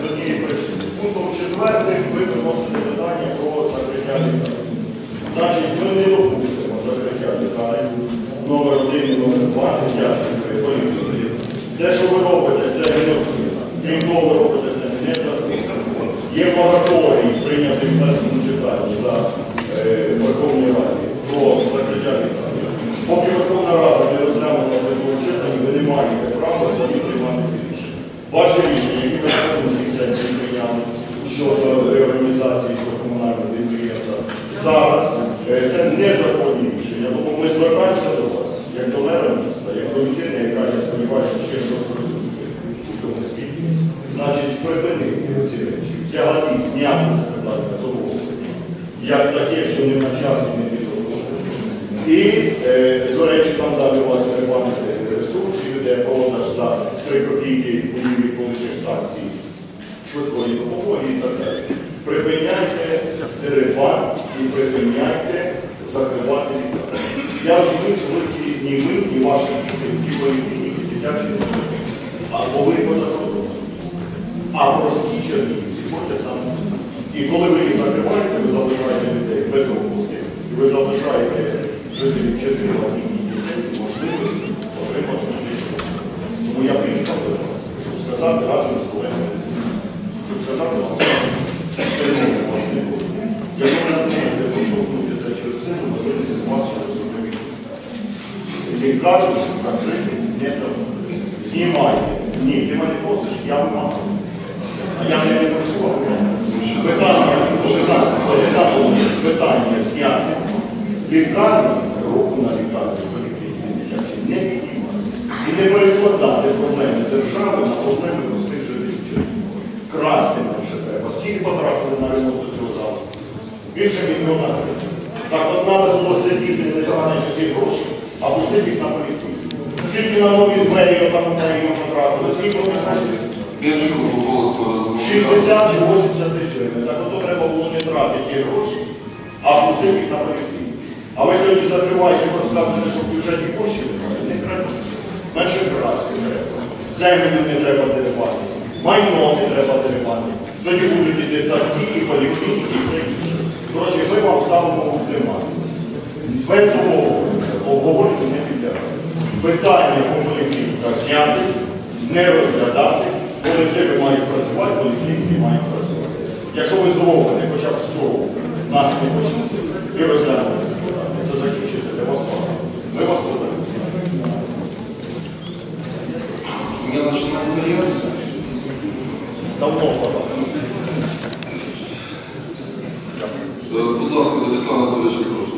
з однієї причини. Пунктом четвертим ви виносите питання про закриття лікарні. Значить, ми не допустимо закриття лікарень номер один і номер два, Ященка і Політики. Те, що ви робите, це геноцид. Крім того, ви робите це не законно. Є мораторій, прийнятий в першому читанні за е, Верховній Раді про закриття лікарні. Поки Верховна Рада не розглянула це по читанні, ви не маєте права приймати ці рішення. Ваші рішення, прийняли щодо реорганізації цього комунального підприємства, зараз е, це незаконні рішення. Тому ми звертаємося до вас, як до мера міста, як до людини, яка, я сподіваюся, ще щось розуміє у цьому світі. Значить, припинити ці речі, взагалі зняти це питання з обговорення, як таке, що не на часі не підготовлено. І, е, до речі, там далі у вас регламенти ресурсів, де продаж за 3 копійки будівлі колишніх станцій швидкої допомоги і так далі. Припиняйте дерибан і припиняйте закривати лікарні. Я розумію, що ви ті, ні ви, ні ваші діти, ті поліклініки, дитячі зробите. Або ви по закордону. А прості чернігівці ходять саме. І коли ви їх закриваєте, ви залишаєте людей без роботи, і ви залишаєте жителів чотирилетніх дітей можливість отримати. Тому я приїхав до вас, щоб сказати разом з колегами, що це не у вас не. Через силу, то ви не вас через розумію. Закрити не. Знімайте. Ні, ти мене просиш, я вимагаю. А я не прошу. Питання, питання зняти. Лікарні, руку на лікарні, поліклініки дитячі, не. І не перекладати проблеми держави на проблеми простих жителів Чернігова. Красти нам ще треба. Скільки потрапили на ремонт до цього залу? Більше мільйона гривень. Так от треба було сидіти, не тратити ці гроші, а пустити їх на поліклініку. Скільки на нові двері там на її потрапили, скільки вони коштують? Я чув голос 60 чи 80 тисяч гривень. Так ото треба було не тратити ті гроші, а пустити їх на поліклініку. А ви сьогодні закриваєте, розказуєте, що в бюджеті коштів. Не треба. Менше красти треба. Землю не треба дерибати. Майно не треба дерибати. Тоді будуть іти садки, поліклініки, і інше. Коротше, ми вам ставимо ультиматум. Без обговорення. Не піде. Питання по поліклініках зняти, не розглядати. Колективи мають працювати, поліклініки мають працювати. Якщо ви зробите хоча б 100 нас не почнете, ви розглянете це. Це закінчиться для вас погано. Ми вас подаємо. Я починаю боятися. Давно подали. Будь ласка, Владислав Анатолійович, прошу.